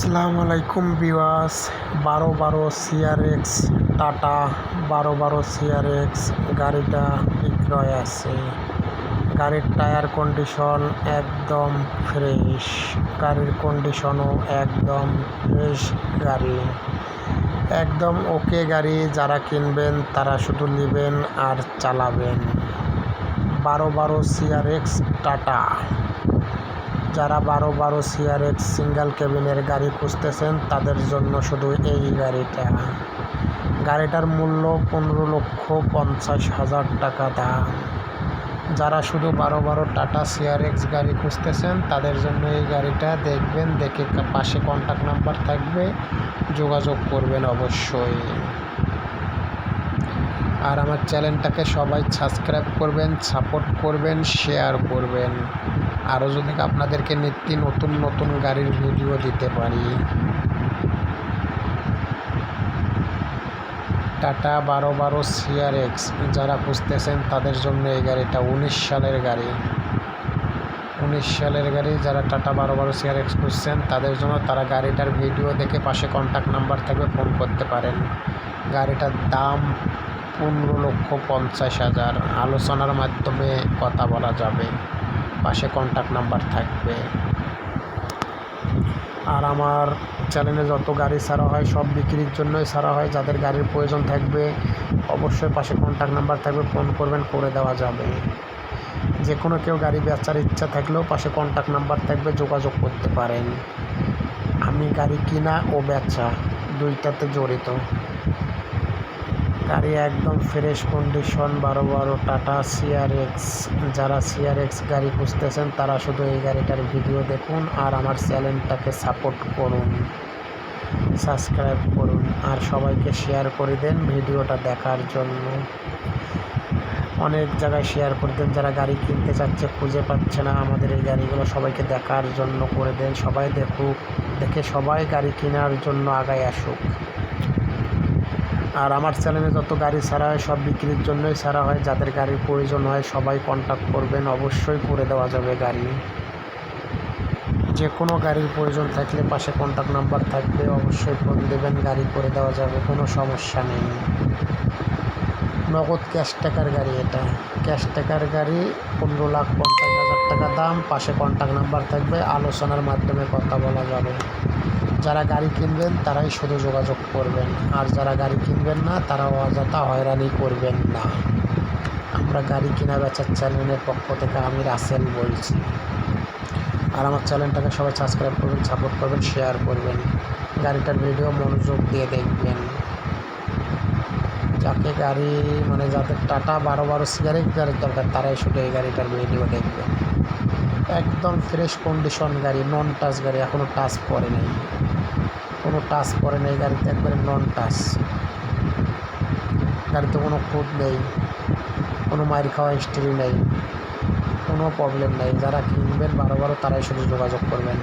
আসসালামু আলাইকুম বিওয়াস বারো বারো সিআরএক্স টাটা। বারো বারো সিআরএক্স গাড়িটা বিক্রয় আছে। গাড়ির টায়ার কন্ডিশন একদম ফ্রেশ গাড়ির কন্ডিশনও একদম ফ্রেশ গাড়ি। একদম ওকে গাড়ি, যারা কিনবেন তারা শুধু নেবেন আর চালাবেন। বারো বারো সিআরএক্স টাটা। যারা বারো বারো সিআরএক্স সিঙ্গেল কেবিনের গাড়ি খুঁজতেছেন, তাদের জন্য শুধু এই গাড়িটা। গাড়িটার মূল্য পনেরো লক্ষ পঞ্চাশ হাজার টাকা দাম। যারা শুধু বারো বারো টাটা সিআরএক্স গাড়ি খুঁজতেছেন, তাদের জন্য এই গাড়িটা দেখবেন, দেখে পাশে কন্ট্যাক্ট নাম্বার থাকবে, যোগাযোগ করবেন অবশ্যই। আর আমার চ্যানেলটাকে সবাই সাবস্ক্রাইব করবেন, সাপোর্ট করবেন, শেয়ার করবেন। আরও যদি আপনাদেরকে নিত্য নতুন নতুন গাড়ির ভিডিও দিতে পারি। টাটা বারো বারো সিআরএক্স যারা খুঁজতেছেন তাদের জন্য এই গাড়িটা উনিশ সালের গাড়ি। উনিশ সালের গাড়ি যারা টাটা বারো বারো সিআরএক্স খুঁজছেন তাদের জন্য তারা গাড়িটার ভিডিও দেখে পাশে কন্ট্যাক্ট নাম্বার থাকবে ফোন করতে পারেন। গাড়িটার দাম পনেরো লক্ষ পঞ্চাশ হাজার আলোচনার মাধ্যমে কথা বলা যাবে। পাশে কন্ট্যাক্ট নাম্বার থাকবে। আর আমার চ্যানেলে যত গাড়ি ছাড়া হয়, সব বিক্রির জন্যই ছাড়া হয়, যাদের গাড়ির প্রয়োজন থাকবে, অবশ্যই পাশে কন্ট্যাক্ট নাম্বার থাকবে ফোন করবেন, করে দেওয়া যাবে। যে কোনো কেউ গাড়ি বেচার ইচ্ছা থাকলেও পাশে কন্ট্যাক্ট নাম্বার থাকবে, যোগাযোগ করতে পারেন। আমি গাড়ি কিনা ও বেচা, দুইটাতে জড়িত। গাড়ি একদম ফ্রেশ কন্ডিশন বারো বারো টাটা সিআরএক্স যারা সিআরএক্স গাড়ি খুঁজতেছেন, তারা শুধু এই গাড়িটার ভিডিও দেখুন আর আমার চ্যানেলটাকে সাপোর্ট করুন। সাবস্ক্রাইব করুন আর সবাইকে শেয়ার করে দেন ভিডিওটা দেখার জন্য। অনেক জায়গায় শেয়ার করে দেন, যারা গাড়ি কিনতে চাচ্ছে, খুঁজে পাচ্ছে না আমাদের এই গাড়িগুলো, সবাইকে দেখার জন্য করে দেন। সবাই দেখুক, দেখে সবাই গাড়ি কেনার জন্য আগায় আসুক। আর আমার চ্যানেলে যত গাড়ি ছাড়া হয়, সব বিক্রির জন্যই ছাড়া হয়। যাদের গাড়ির প্রয়োজন হয়, সবাই কন্ট্যাক্ট করবেন। অবশ্যই করে দেওয়া যাবে গাড়ি। যে কোনো গাড়ির প্রয়োজন থাকলে পাশে কন্ট্যাক্ট নাম্বার থাকবে, অবশ্যই ফোন দেবেন, গাড়ি করে দেওয়া যাবে, কোনো সমস্যা নেই। নগদ ক্যাশ টাকার গাড়ি এটা। ক্যাশ টাকার গাড়ি পনেরো লাখ পঞ্চাশ হাজার টাকা দাম, পাশে কন্ট্যাক্ট নাম্বার থাকবে, আলোচনার মাধ্যমে কথা বলা যাবে। যারা গাড়ি কিনবেন, তারাই শুধু যোগাযোগ করবেন। আর যারা গাড়ি কিনবেন না তারা অযথা হয়রানি করবেন না। আমরা গাড়ি কেনা বেচার চ্যানেলের পক্ষ থেকে আমি রাসেল বলছি। আর আমার চ্যানেলটাকে সবাই সাবস্ক্রাইব করবেন সাপোর্ট করবেন শেয়ার করবেন। গাড়িটার ভিডিও মনোযোগ দিয়ে দেখবেন। যাকে গাড়ি মানে যাদের টাটা বারো বারো সিগারেট গাড়ির দরকার, তারাই শুধু এই গাড়িটার ভিডিও দেখবেন একদম ফ্রেশ কন্ডিশন গাড়ি নন টাচ গাড়ি এখনও টাচ পরে নেই। কোনো টাচ পরে নেই, গাড়িতে একবারে নন টাচ গাড়িতে কোনো খুঁত নেই, কোনো মায়ের খাওয়া হিস্ট্রি নেই, কোনো প্রবলেম নেই। যারা কিনবেন বারো বারো তারাই শুধু যোগাযোগ করবেন।